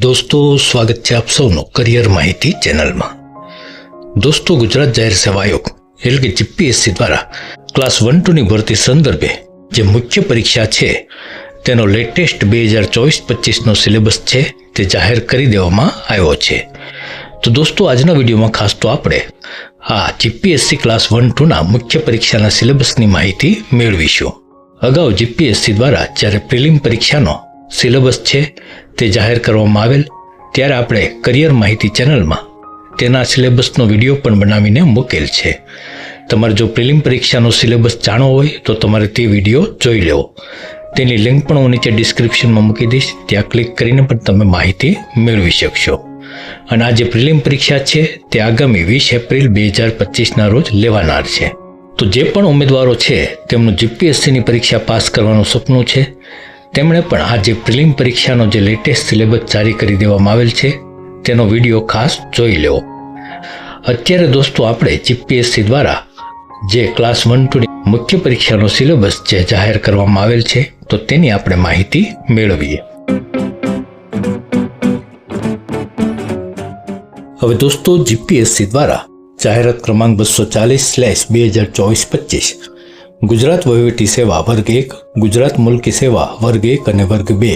દોસ્તો, સ્વાગત છે આપ સૌનો કરિયર માહિતી ચેનલમાં. દોસ્તો, ગુજરાત જાહેર સેવા આયોગ એટલે કે જીપીએસસી દ્વારા ક્લાસ વન ટુની ભરતી સંદર્ભે જે મુખ્ય પરીક્ષા છે, તેનો લેટેસ્ટ બે હજાર ચોવીસ પચીસનો સિલેબસ છે, તે જાહેર કરી દેવામાં આવ્યો છે. તો દોસ્તો, આજના વિડીયોમાં ખાસ તો આપણે આ જીપીએસસી ક્લાસ વન ટુના મુખ્ય પરીક્ષાના સિલેબસની માહિતી મેળવીશું. અગાઉ જીપીએસસી દ્વારા જ્યારે પ્રિલિમ પરીક્ષાનો સિલેબસ છે તે જાહેર કરવામાં આવેલ, ત્યારે આપણે કરિયર માહિતી ચેનલમાં તેના સિલેબસનો વીડિયો પણ બનાવીને મૂકેલ છે. તમારે જો પ્રિલિમ પરીક્ષાનો સિલેબસ જાણવો હોય, તો તમારે તે વીડિયો જોઈ લેવો. તેની લિંક પણ હું નીચે ડિસ્ક્રિપ્શનમાં મૂકી દઈશ. ત્યાં ક્લિક કરીને પણ તમે માહિતી મેળવી શકશો. અને આ જે પ્રિલિમ પરીક્ષા છે, તે આગામી વીસ એપ્રિલ બે હજાર પચીસના રોજ લેવાનાર છે. તો જે પણ ઉમેદવારો છે, તેમનું જીપીએસસીની પરીક્ષા પાસ કરવાનું સપનું છે તેમણે પણ આ જે પ્રિલિમ પરીક્ષાનો જે લેટેસ્ટ સિલેબસ જારી કરી દેવામાં આવેલ છે, તેનો વીડિયો ખાસ જોઈ લેવો અત્યારે દોસ્તો, આપણે જીપીએસસી દ્વારા જે ક્લાસ વન ટુની મુખ્ય પરીક્ષાનો સિલેબસ જે જાહેર કરવામાં આવેલ છે, તો તેની આપણે માહિતી મેળવીએ. હવે દોસ્તો જીપીએસસી દ્વારા જાહેરાત ક્રમાંક બસો ચાલીસ સ્લેશ બે હજાર ચોવીસ પચીસ ગુજરાત વહીવટી સેવા વર્ગ એક, ગુજરાત મુલકી સેવા વર્ગ એક અને વર્ગ બે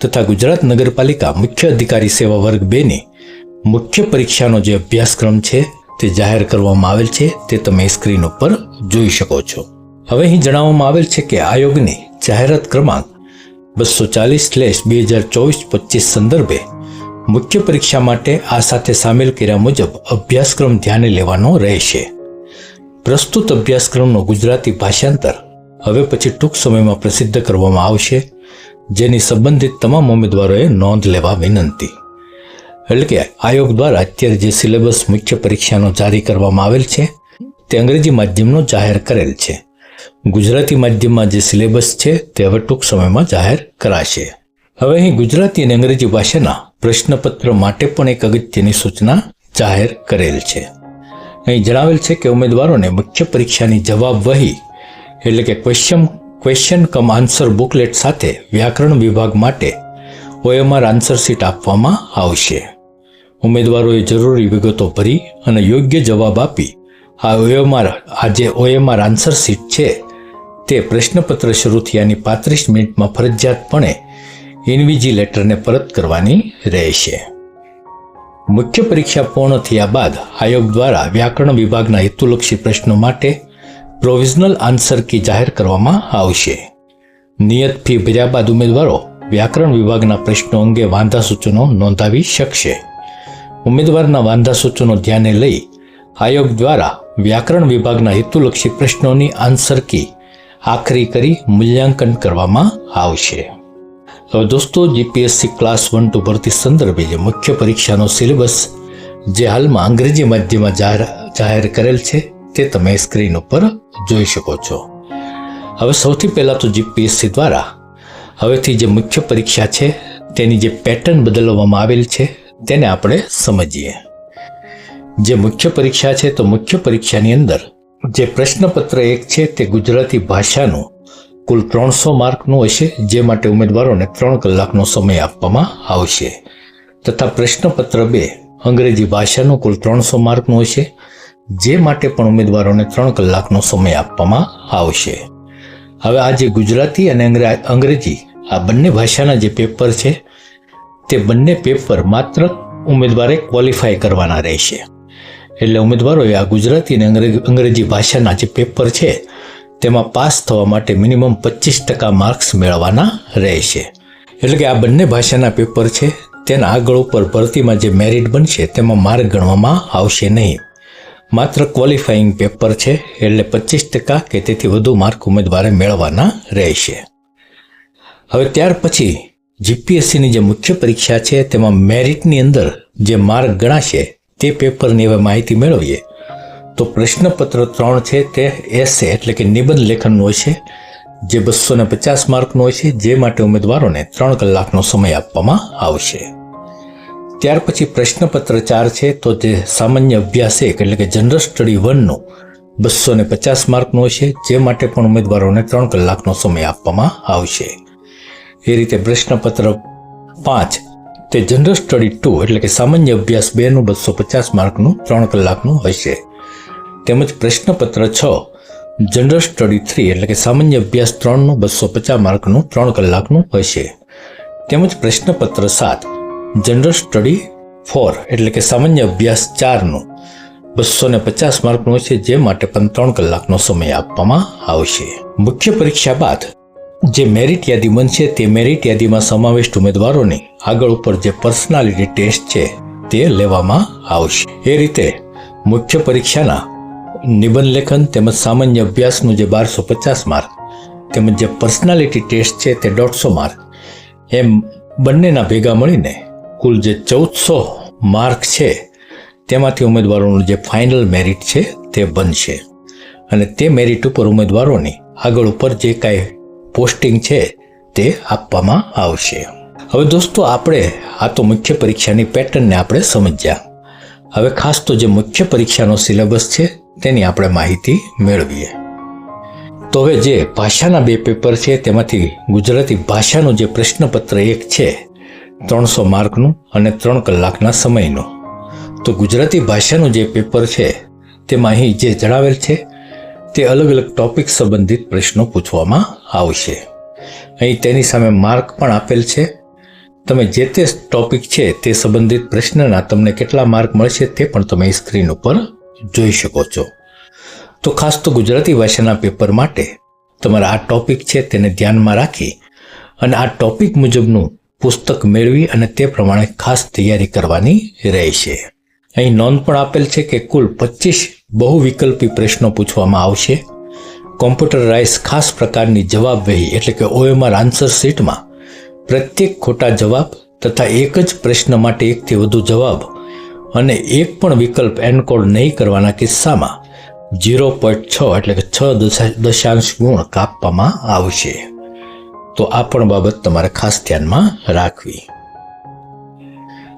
તથા ગુજરાત નગરપાલિકા મુખ્ય અધિકારી સેવા વર્ગ બેની મુખ્ય પરીક્ષાનો જે અભ્યાસક્રમ છે તે જાહેર કરવામાં આવેલ છે તે તમે સ્ક્રીન ઉપર જોઈ શકો છો. હવે અહીં જણાવવામાં આવેલ છે કે આયોગની જાહેરાત ક્રમાંક બસો ચાલીસ સ્લેશ બે હજાર ચોવીસ પચીસ સંદર્ભે મુખ્ય પરીક્ષા માટે આ સાથે સામેલ કર્યા મુજબ અભ્યાસક્રમ ધ્યાને લેવાનો રહેશે. પ્રસ્તુત અભ્યાસક્રમનું ગુજરાતી ભાષાંતર હવે પછી ટૂંક સમયમાં પ્રસિદ્ધ કરવામાં આવશે, જેની સંબંધિત તમામ ઉમેદવારોએ નોંધ લેવા વિનંતી. એટલે કે આયોગ દ્વારા અત્યારે જે સિલેબસ મુખ્ય પરીક્ષાનો જારી કરવામાં આવેલ છે, તે અંગ્રેજી માધ્યમનો જાહેર કરેલ છે. ગુજરાતી માધ્યમમાં જે સિલેબસ છે, તે હવે ટૂંક સમયમાં જાહેર કરાશે. હવે અહીં ગુજરાતી અને અંગ્રેજી ભાષાના પ્રશ્નપત્ર માટે પણ એક અગત્યની સૂચના જાહેર કરેલ છે. અહીં જણાવેલ છે કે ઉમેદવારોને મુખ્ય પરીક્ષાની જવાબ વહી, એટલે કે question question cum answer booklet સાથે વ્યાકરણ વિભાગ માટે ઓએમઆર આન્સર શીટ આપવામાં આવશે. ઉમેદવારોએ જરૂરી વિગતો ભરી અને યોગ્ય જવાબ આપી. આ ઓએમઆર આ જે ઓએમઆર આન્સર શીટ છે, તે પ્રશ્નપત્ર શરૂ થયાની પાંત્રીસ મિનિટમાં ફરજિયાતપણે ઇન્વિજિલેટરને પરત કરવાની રહેશે. મુખ્ય પરીક્ષા પૂર્ણ થયા બાદ આયોગ દ્વારા વ્યાકરણ વિભાગના હેતુલક્ષી પ્રશ્નો માટે પ્રોવિઝનલ આન્સર કી જાહેર કરવામાં આવશે. નિયત ફી ભર્યા બાદ ઉમેદવારો વ્યાકરણ વિભાગના પ્રશ્નો અંગે વાંધા સૂચનો નોંધાવી શકશે. ઉમેદવારના વાંધા સૂચનો ધ્યાને લઈ આયોગ દ્વારા વ્યાકરણ વિભાગના હેતુલક્ષી પ્રશ્નોની આન્સર કી આખરી કરી મૂલ્યાંકન કરવામાં આવશે. હવે દોસ્તો જીપીએસસી ક્લાસ વન ટુ ભરતી સંદર્ભે જે મુખ્ય પરીક્ષાનો સિલેબસ જે હાલમાં અંગ્રેજી માધ્યમમાં જાહેર જાહેર કરેલ છે, તે તમે સ્ક્રીન ઉપર જોઈ શકો છો. હવે સૌથી પહેલાં તો જીપીએસસી દ્વારા હવેથી જે મુખ્ય પરીક્ષા છે, તેની જે પેટર્ન બદલવામાં આવેલ છે, તેને આપણે સમજીએ. જે મુખ્ય પરીક્ષા છે, તો મુખ્ય પરીક્ષાની અંદર જે પ્રશ્નપત્ર એક છે, તે ગુજરાતી ભાષાનું કુલ ત્રણસો માર્કનું હશે, જે માટે ઉમેદવારોને ત્રણ કલાકનો સમય આપવામાં આવશે. તથા પ્રશ્નપત્ર બે, અંગ્રેજી ભાષાનું કુલ ત્રણસો માર્કનું હશે, જે માટે પણ ઉમેદવારોને ત્રણ કલાકનો સમય આપવામાં આવશે. હવે આ જે ગુજરાતી અને અંગ્રેજી, આ બંને ભાષાના જે પેપર છે, તે બંને પેપર માત્ર ઉમેદવારે ક્વોલિફાય કરવાના રહેશે. એટલે ઉમેદવારોએ આ ગુજરાતી અને અંગ્રેજી ભાષાના જે પેપર છે તેમાં પાસ થવા માટે મિનિમમ પચીસ ટકા માર્ક્સ મેળવવાના રહેશે. એટલે કે આ બંને ભાષાના પેપર છે, તેના આગળ ઉપર ભરતીમાં જે મેરિટ બનશે, તેમાં માર્ક ગણવામાં આવશે નહીં. માત્ર ક્વોલિફાઈંગ પેપર છે, એટલે પચીસ ટકા કે તેથી વધુ માર્ક ઉમેદવારે મેળવવાના રહેશે. હવે ત્યાર પછી જીપીએસસીની જે મુખ્ય પરીક્ષા છે, તેમાં મેરિટની અંદર જે માર્ક ગણાશે, તે પેપરની હવે માહિતી મેળવીએ. તો પ્રશ્નપત્ર ત્રણ છે તે એસે એટલે કે નિબંધ લેખનનું હશે જે બસો ને પચાસ માર્કનો હોય છે, જે માટે ઉમેદવારોને ત્રણ કલાકનો સમય આપવામાં આવશે. ત્યાર પછી પ્રશ્નપત્ર ચાર છે, તો જે સામાન્ય અભ્યાસ એક, એટલે કે જનરલ સ્ટડી વનનું બસો ને પચાસ માર્કનું હશે જે માટે પણ ઉમેદવારોને ત્રણ કલાકનો સમય આપવામાં આવશે. એ રીતે પ્રશ્નપત્ર પાંચ, તે જનરલ સ્ટડી ટુ એટલે કે સામાન્ય અભ્યાસ બેનું બસો પચાસ માર્કનું ત્રણ કલાકનું હશે. તેમજ પ્રશ્નપત્ર છ જનરલ સ્ટડી થ્રી એટલે કે સામાન્ય અભ્યાસ ત્રણનું બસો પચાસ માર્કનું ત્રણ કલાકનું હશે. તેમજ પ્રશ્નપત્ર સાત જનરલ સ્ટડી ફોર એટલે કે સામાન્ય અભ્યાસ ચારનું બસો ને પચાસ માર્કનું છે જે માટે પણ ત્રણ કલાકનો સમય આપવામાં આવશે. મુખ્ય પરીક્ષા બાદ જે મેરિટ યાદી બનશે, તે મેરિટ યાદીમાં સમાવિષ્ટ ઉમેદવારોની આગળ ઉપર જે પર્સનાલિટી ટેસ્ટ છે, તે લેવામાં આવશે. એ રીતે મુખ્ય પરીક્ષાના નિબંધ લેખન તેમજ સામાન્ય અભ્યાસનું જે બારસો પચાસ માર્ક તેમજ જે પર્સનાલિટી ટેસ્ટ છે તે દોઢસો માર્ક. એમ બંનેના ભેગા મળીને કુલ જે ચૌદસો માર્ક છે તેમાંથી ઉમેદવારોનું જે ફાઇનલ મેરિટ છે તે બનશે. અને તે મેરિટ ઉપર ઉમેદવારોની આગળ ઉપર જે કાંઈ પોસ્ટિંગ છે તે આપવામાં આવશે. હવે દોસ્તો આપણે આ તો મુખ્ય પરીક્ષાની પેટર્નને આપણે સમજ્યા. હવે ખાસ તો જે મુખ્ય પરીક્ષાનો સિલેબસ છે તેની આપણે માહિતી મેળવીએ. તો હવે જે ભાષાના બે પેપર છે, તેમાંથી ગુજરાતી ભાષાનું જે પ્રશ્નપત્ર એક છે, ત્રણસો માર્કનું અને ત્રણ કલાકના સમયનું. તો ગુજરાતી ભાષાનું જે પેપર છે, તેમાં અહીં જે જણાવેલ છે, તે અલગ અલગ ટોપિક સંબંધિત પ્રશ્નો પૂછવામાં આવશે. અહીં તેની સામે માર્ક પણ આપેલ છે. તમે જે તે ટોપિક છે, તે સંબંધિત પ્રશ્નના તમને કેટલા માર્ક મળશે તે પણ તમે સ્ક્રીન ઉપર જોઈ શકો છો. તો ખાસ તો ગુજરાતી ભાષાના પેપર માટે તમારા આ ટોપિક છે તેને ધ્યાનમાં રાખી અને આ ટોપિક મુજબનું પુસ્તક મેળવી અને તે પ્રમાણે ખાસ તૈયારી કરવાની રહેશે. અહીં નોંધ પણ આપેલ છે કે કુલ પચીસ બહુવિકલ્પી પ્રશ્નો પૂછવામાં આવશે. કોમ્પ્યુટરાઇઝ ખાસ પ્રકારની જવાબવહી એટલે કે ઓએમઆર આન્સર શીટમાં પ્રત્યેક ખોટા જવાબ તથા એક જ પ્રશ્ન માટે એકથી વધુ જવાબ અને એક પણ વિકલ્પ એનકોડ નહીં કરવાના કિસ્સામાં ઝીરો પોઈન્ટ છ એટલે કે છ દશા- દશાંશ ગુણ કાપવામાં આવશે. તો આ પણ બાબત તમારે ખાસ ધ્યાનમાં રાખવી.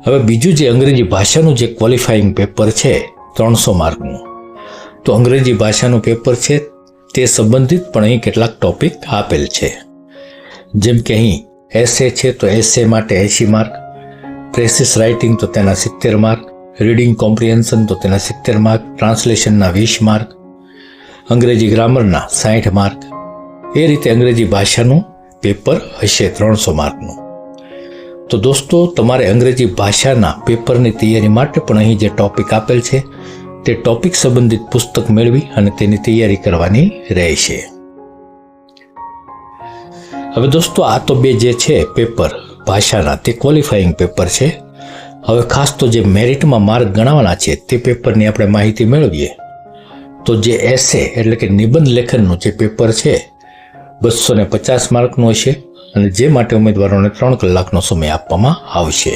હવે બીજું જે અંગ્રેજી ભાષાનું જે ક્વોલિફાઈંગ પેપર છે, ત્રણસો માર્કનું. તો અંગ્રેજી ભાષાનું પેપર છે, તે સંબંધિત પણ અહીં કેટલાક ટોપિક આપેલ છે. જેમ કે અહીં એસે છે તો એસે માટે એંશી માર્ક પ્રેસિસ રાઇટિંગ તો તેના સિત્તેર માર્ક રીડિંગ કોમ્પ્રિહેન્શન તો તેના સિત્તેર માર્ક, ટ્રાન્સલેશનના વીસ માર્ક, અંગ્રેજી ગ્રામરના સાઠ માર્ક. એ રીતે અંગ્રેજી ભાષાનું પેપર હશે ત્રણસો માર્કનું. તો દોસ્તો, તમારે અંગ્રેજી ભાષાના પેપરની તૈયારી માટે પણ અહીં જે ટોપિક આપેલ છે, તે ટોપિક સંબંધિત પુસ્તક મેળવી અને તેની તૈયારી કરવાની રહેશે. હવે દોસ્તો, આ તો બે જે છે, પેપર, ભાષાના, તે ક્વોલિફાઈંગ પેપર છે. હવે ખાસ તો જે મેરિટમાં માર્ક ગણાવવાના છે તે પેપરની આપણે માહિતી મેળવીએ. તો જે એસે એટલે કે નિબંધ લેખનનું જે પેપર છે બસો ને પચાસ માર્કનું હશે અને જે માટે ઉમેદવારોને ત્રણ કલાકનો સમય આપવામાં આવશે.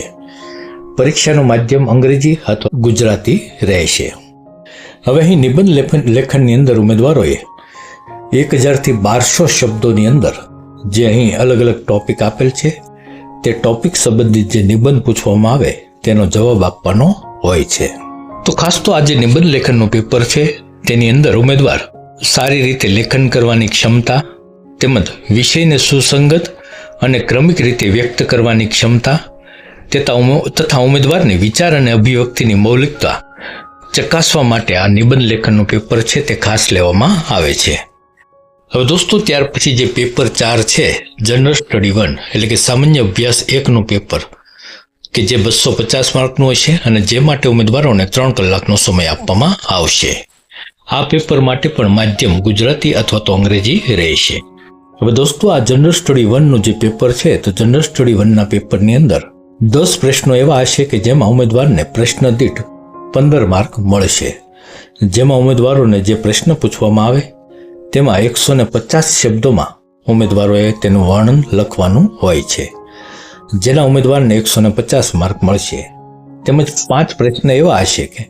પરીક્ષાનું માધ્યમ અંગ્રેજી અથવા ગુજરાતી રહેશે. હવે અહીં નિબંધ લેખન, લેખનની અંદર ઉમેદવારોએ એક હજારથી બારસો શબ્દોની અંદર જે અહીં અલગ અલગ ટોપિક આપેલ છે, તે ટોપિક સંબંધિત જે નિબંધ પૂછવામાં આવે તેનો જવાબ આપવાનો હોય છે. તો ખાસ તો આજે નિબંધ લેખનનું પેપર છે. તેની અંદર ઉમેદવાર સારી રીતે લેખન કરવાની ક્ષમતા તેમજ વિષયને સુસંગત અને ક્રમિક રીતે વ્યક્ત કરવાની ક્ષમતા તથા ઉમે- તથા ઉમેદવારની વિચાર અને અભિવ્યક્તિની મૌલિકતા ચકાસવા માટે આ નિબંધ લેખનનું પેપર છે તે ખાસ લેવામાં આવે છે. હવે દોસ્તો, ત્યાર પછી જે પેપર ચાર છે, જનરલ સ્ટડી વન, એટલે કે સામાન્ય અભ્યાસ એકનું પેપર. કે જે બસો પચાસ માર્કનું હશે અને જે માટે ઉમેદવારોને ત્રણ કલાકનો સમય આપવામાં આવશે. આ પેપર માટે પણ માધ્યમ ગુજરાતી અથવા તો અંગ્રેજી રહેશે. હવે દોસ્તો, આ જનરલ સ્ટડી વનનું જે પેપર છે, તો જનરલ સ્ટડી વનના પેપરની અંદર દસ પ્રશ્નો એવા હશે કે જેમાં ઉમેદવારને પ્રશ્ન દીઠ પંદર માર્ક મળશે. જેમાં ઉમેદવારોને જે પ્રશ્ન પૂછવામાં આવે, તેમાં એકસો પચાસ શબ્દોમાં ઉમેદવારોએ તેનું વર્ણન લખવાનું હોય છે. જેના ઉમેદવારને એકસો ને પચાસ માર્ક મળશે. તેમજ પાંચ પ્રશ્ન એવા હશે કે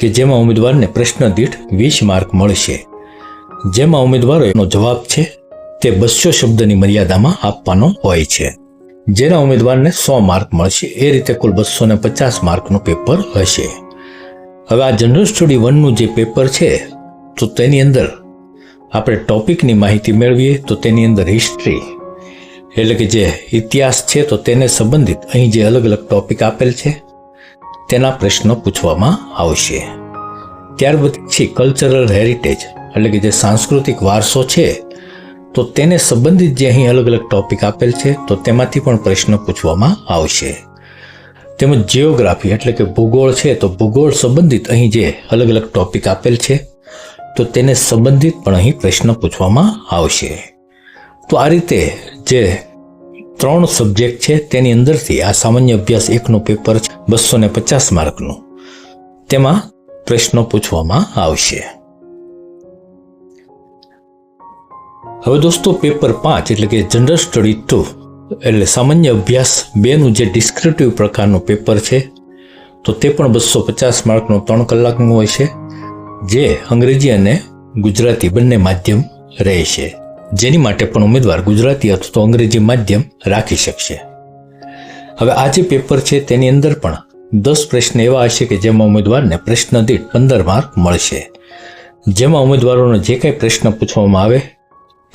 કે જેમાં ઉમેદવારને પ્રશ્ન દીઠ વીસ માર્ક મળશે. જેમાં ઉમેદવારોનો જવાબ છે, તે બસો શબ્દની મર્યાદામાં આપવાનો હોય છે. જેના ઉમેદવારને સો માર્ક મળશે, એ રીતે કુલ બસો ને પચાસ માર્કનું પેપર હશે. હવે આ જનરલ સ્ટડી વનનું જે પેપર છે, તો તેની અંદર આપણે ટોપિકની માહિતી મેળવીએ, તો તેની અંદર હિસ્ટ્રી એટલે કે જે ઇતિહાસ છે તો તેને સંબંધિત અહીં જે અલગ અલગ ટોપિક આપેલ છે, તેના પ્રશ્નો પૂછવામાં આવશે. ત્યાર પછી કલ્ચરલ હેરિટેજ એટલે કે જે સાંસ્કૃતિક વારસો છે, તો તેને સંબંધિત જે અહીં અલગ અલગ ટોપિક આપેલ છે, તો તેમાંથી પણ પ્રશ્ન પૂછવામાં આવશે. તેમજ જિયોગ્રાફી એટલે કે ભૂગોળ છે, તો ભૂગોળ સંબંધિત અહીં જે અલગ અલગ ટોપિક આપેલ છે, તો તેને સંબંધિત પણ અહીં પ્રશ્ન પૂછવામાં આવશે. તો આ રીતે જે ત્રણ સબ્જેક્ટ છે, તેની અંદરથી આ સામાન્ય અભ્યાસ એકનું પેપર છે, બસો ને પચાસ માર્કનું. તેમાં પ્રશ્નો પૂછવામાં આવશે. હવે દોસ્તો, પેપર પાંચ એટલે કે જનરલ સ્ટડી ટુ એટલે સામાન્ય અભ્યાસ બેનું જે ડિસ્ક્રિપ્ટિવ પ્રકારનું પેપર છે, તો તે પણ બસો પચાસ માર્કનું ત્રણ કલાકનું હોય છે, જે અંગ્રેજી અને ગુજરાતી બંને માધ્યમ રહેશે જેની માટે પણ ઉમેદવાર ગુજરાતી અથવા તો અંગ્રેજી માધ્યમ રાખી શકશે. હવે આ જે પેપર છે તેની અંદર પણ દસ પ્રશ્ન એવા હશે કે જેમાં ઉમેદવારને પ્રશ્ન દીઠ પંદર માર્ક મળશે. જેમાં ઉમેદવારોને જે કાંઈ પ્રશ્ન પૂછવામાં આવે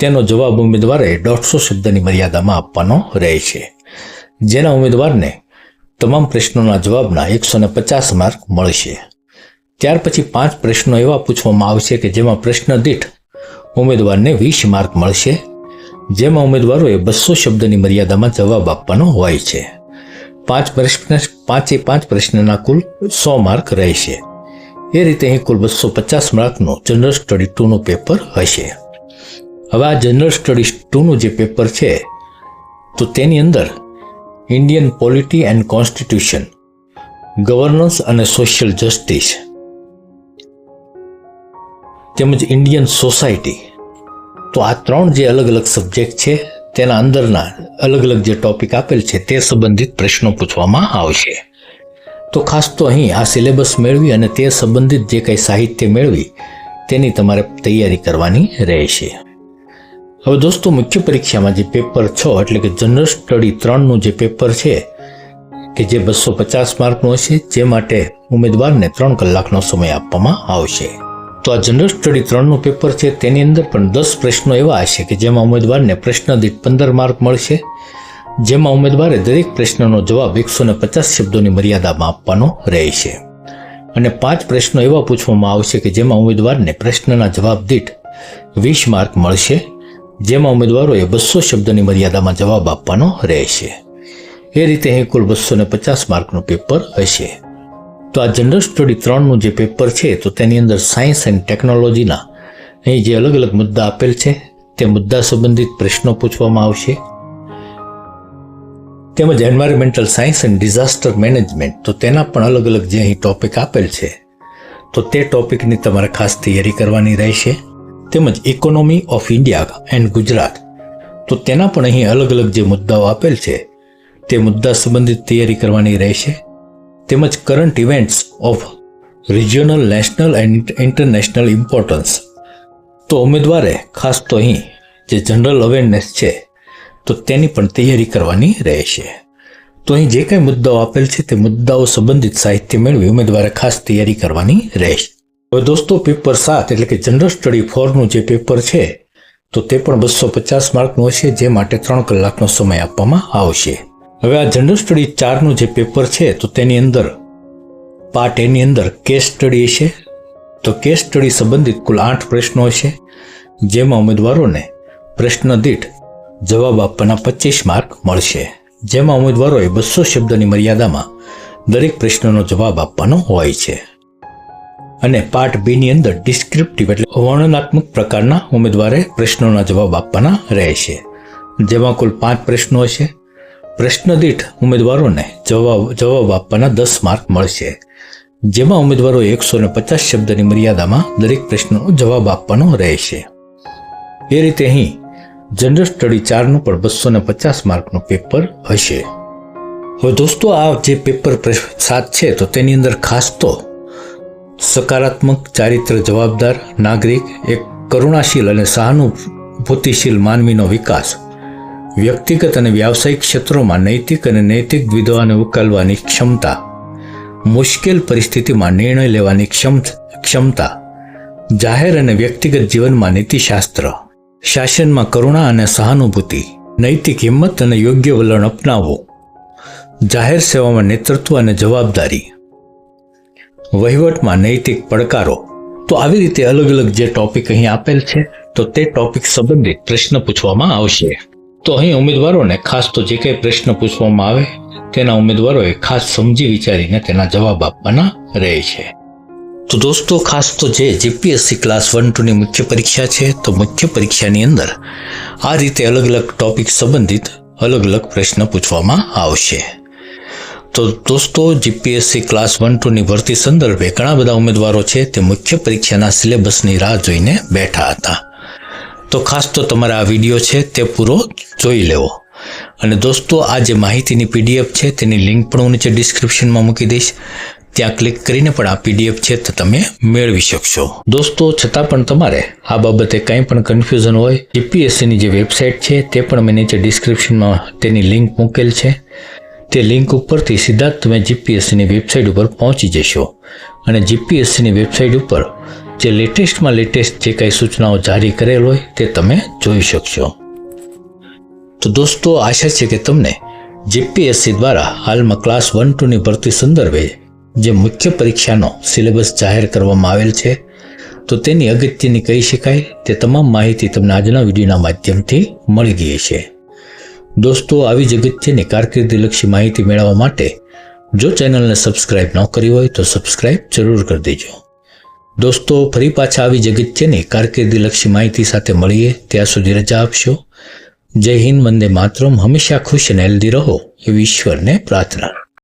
તેનો જવાબ ઉમેદવારે દોઢસો શબ્દની મર્યાદામાં આપવાનો રહે છે જેના ઉમેદવારને તમામ પ્રશ્નોના જવાબના એકસો ને પચાસ માર્ક મળશે. ત્યાર પછી પાંચ પ્રશ્નો એવા પૂછવામાં આવશે કે જેમાં પ્રશ્ન દીઠ ઉમેદવારને વીસ માર્ક મળશે, જેમાં ઉમેદવારોએ બસો શબ્દની મર્યાદામાં જવાબ આપવાનો હોય છે. પાંચ પ્રશ્ન, પાંચે પાંચ પ્રશ્નના કુલ સો માર્ક રહેશે. એ રીતે અહીં કુલ બસો પચાસ માર્કનું જનરલ સ્ટડી ટુનું પેપર હશે. હવે આ જનરલ સ્ટડીઝ ટુનું જે પેપર છે, તો તેની અંદર Indian polity and constitution, governance અને સોશિયલ જસ્ટિસ, તેમજ ઇન્ડિયન સોસાયટી તો આ ત્રણ જે અલગ અલગ સબ્જેક્ટ છે, તેના અંદરના અલગ અલગ જે ટોપિક આપેલ છે, તે સંબંધિત પ્રશ્નો પૂછવામાં આવશે. તો ખાસ તો અહીં આ સિલેબસ મેળવી અને તે સંબંધિત જે કંઈ સાહિત્ય મેળવી, તેની તમારે તૈયારી કરવાની રહેશે. હવે દોસ્તો, મુખ્ય પરીક્ષામાં જે પેપર છ, એટલે કે જનરલ સ્ટડી ત્રણનું જે પેપર છે, કે જે બસો પચાસ માર્કનું હશે, જે માટે ઉમેદવારને ત્રણ કલાકનો સમય આપવામાં આવશે. તો આ જનરલ સ્ટડી ત્રણનું પેપર છે, તેની અંદર પણ દસ પ્રશ્નો એવા હશે કે જેમાં ઉમેદવારને પ્રશ્ન દીઠ પંદર માર્ક મળશે. જેમાં ઉમેદવારે દરેક પ્રશ્નનો જવાબ એકસો ને પચાસ શબ્દોની મર્યાદામાં આપવાનો રહેશે. અને પાંચ પ્રશ્નો એવા પૂછવામાં આવશે કે જેમાં ઉમેદવારને પ્રશ્નના જવાબ દીઠ વીસ માર્ક મળશે. જેમાં ઉમેદવારોએ બસો શબ્દની મર્યાદામાં જવાબ આપવાનો રહેશે. એ રીતે અહીં કુલ બસો ને પચાસ માર્કનું પેપર હશે. તો આ જનરલ સ્ટડી ત્રણનું જે પેપર છે, તો તેની અંદર સાયન્સ એન્ડ ટેકનોલોજીના અહીં જે અલગ અલગ મુદ્દા આપેલ છે, તે મુદ્દા સંબંધિત પ્રશ્નો પૂછવામાં આવશે. તેમજ environmental science and disaster management તો તેના પણ અલગ અલગ જે અહીં ટોપિક આપેલ છે, તો તે ટોપિકની તમારે ખાસ તૈયારી કરવાની રહેશે. તેમજ economy of India and Gujarat તો તેના પણ અહીં અલગ અલગ જે મુદ્દાઓ આપેલ છે, તે મુદ્દા સંબંધિત તૈયારી કરવાની રહેશે. તેમજ current events of regional national and international importance તો ઉમેદવારે, ખાસ તો અહીં જે જનરલ અવેરનેસ છે, તો તેની પણ તૈયારી કરવાની રહેશે તો અહીં જે કંઈ મુદ્દાઓ આપેલ છે, તે મુદ્દાઓ સંબંધિત સાહિત્ય મેળવી ઉમેદવારે ખાસ તૈયારી કરવાની રહેશે હવે દોસ્તો પેપર સાત એટલે કે જનરલ સ્ટડી ફોરનું જે પેપર છે, તો તે પણ બસો પચાસ માર્કનું હશે, જે માટે ત્રણ કલાકનો સમય આપવામાં આવશે. હવે આ જનરલ સ્ટડી ચારનું જે પેપર છે, તો તેની અંદર પાર્ટ એની અંદર કેસ સ્ટડી હશે તો કેસ સ્ટડી સંબંધિત કુલ આઠ પ્રશ્નો હશે જેમાં ઉમેદવારોને પ્રશ્ન દીઠ જવાબ આપવાના પચીસ માર્ક મળશે. જેમાં ઉમેદવારોએ બસો શબ્દની મર્યાદામાં દરેક પ્રશ્નનો જવાબ આપવાનો હોય છે. અને પાર્ટ બીની અંદર ડિસ્ક્રિપ્ટિવ એટલે વર્ણનાત્મક પ્રકારના ઉમેદવારે પ્રશ્નોના જવાબ આપવાના રહેશે. જેમાં કુલ પાંચ પ્રશ્નો હશે પ્રશ્ન દીઠ ઉમેદવારોને જવાબ જવાબ આપવાના દસ માર્ક મળશે. જેમાં ઉમેદવારો એકસો ને પચાસ શબ્દની મર્યાદામાં દરેક પ્રશ્નનો જવાબ આપવાનો રહેશે. એ રીતે અહીં જનરલ સ્ટડી ચારનું પણ બસો ને પચાસ માર્કનું પેપર હશે. હવે દોસ્તો, આ જે પેપર સાત છે, તો તેની અંદર ખાસ તો સકારાત્મક, ચારિત્ર જવાબદાર, નાગરિક, એક કરુણાશીલ અને સહાનુભૂતિશીલ માનવીનો વિકાસ વ્યક્તિગત અને વ્યાવસાયિક ક્ષેત્રોમાં નૈતિક અને નૈતિક દ્વિધાઓને ઉકેલવાની ક્ષમતા, મુશ્કેલ પરિસ્થિતિમાં નિર્ણય લેવાની ક્ષમ ક્ષમતા, જાહેર અને વ્યક્તિગત જીવનમાં નીતિશાસ્ત્ર, શાસનમાં કરુણા અને સહાનુભૂતિ, નૈતિક હિંમત અને યોગ્ય વલણ અપનાવવું, જાહેર સેવામાં નેતૃત્વ અને જવાબદારી, વહીવટમાં નૈતિક પડકારો. તો આવી રીતે અલગ અલગ જે ટોપિક અહીં આપેલ છે, તો તે ટોપિક સંબંધિત પ્રશ્ન પૂછવામાં આવશે. તો અહીં ઉમેદવારોને ખાસ તો જે કંઈ પ્રશ્ન પૂછવામાં આવે, તેના ઉમેદવારોએ ખાસ સમજી વિચારીને તેના જવાબ આપવાના રહે છે. તો દોસ્તો, ખાસ તો જે જીપીએસસી ક્લાસ વન ટુની મુખ્ય પરીક્ષા છે, તો મુખ્ય પરીક્ષાની અંદર આ રીતે અલગ અલગ ટોપિક સંબંધિત અલગ અલગ પ્રશ્ન પૂછવામાં આવશે. તો દોસ્તો જીપીએસસી ક્લાસ વન ટુની ભરતી સંદર્ભે ઘણા બધા ઉમેદવારો છે, તે મુખ્ય પરીક્ષાના સિલેબસની રાહ જોઈને બેઠા હતા. તો ખાસ તો તમારે આ વીડિયો છે તે પૂરો જોઈ લેવો. અને દોસ્તો, આ જે માહિતીની પીડીએફ છે તેની લિંક પણ હું નીચે ડિસ્ક્રિપ્શનમાં મૂકી દઈશ. ત્યાં ક્લિક કરીને પણ આ પીડીએફ છે તે તમે મેળવી શકશો. દોસ્તો, છતાં પણ તમારે આ બાબતે કંઈ પણ કન્ફ્યુઝન હોય, જીપીએસસીની જે વેબસાઇટ છે તે પણ મેં નીચે ડિસ્ક્રિપ્શનમાં તેની લિંક મૂકેલ છે. તે લિંક ઉપરથી સીધા તમે જીપીએસસીની વેબસાઇટ ઉપર પહોંચી જશો. અને જીપીએસસીની વેબસાઇટ ઉપર જે લેટેસ્ટમાં લેટેસ્ટ જે કાંઈ સૂચનાઓ જારી કરેલ હોય તે તમે જોઈ શકશો. તો દોસ્તો, આશા છે કે તમને જીપીએસસી દ્વારા હાલમાં ક્લાસ વન ટુની ભરતી સંદર્ભે જે મુખ્ય પરીક્ષાનો સિલેબસ જાહેર કરવામાં આવેલ છે, તો તેની અગત્યની કહી શકાય તે તમામ માહિતી તમને આજના વિડીયોના માધ્યમથી મળી ગઈ છે. દોસ્તો, આવી જ અગત્યની કારકિર્દીલક્ષી માહિતી મેળવવા માટે જો ચેનલને સબસ્ક્રાઇબ ન કરી હોય તો સબસ્ક્રાઇબ જરૂર કરી દેજો. દોસ્તો, ફરી પાછા આવી જગત્યની કારકિર્દીલક્ષી માહિતી સાથે મળીએ. ત્યાં સુધી રજા આપશો. જય હિન્દ, વંદે માતરમ. હંમેશા ખુશ અને હેલ્ધી રહો. એવી ઈશ્વરને પ્રાર્થના.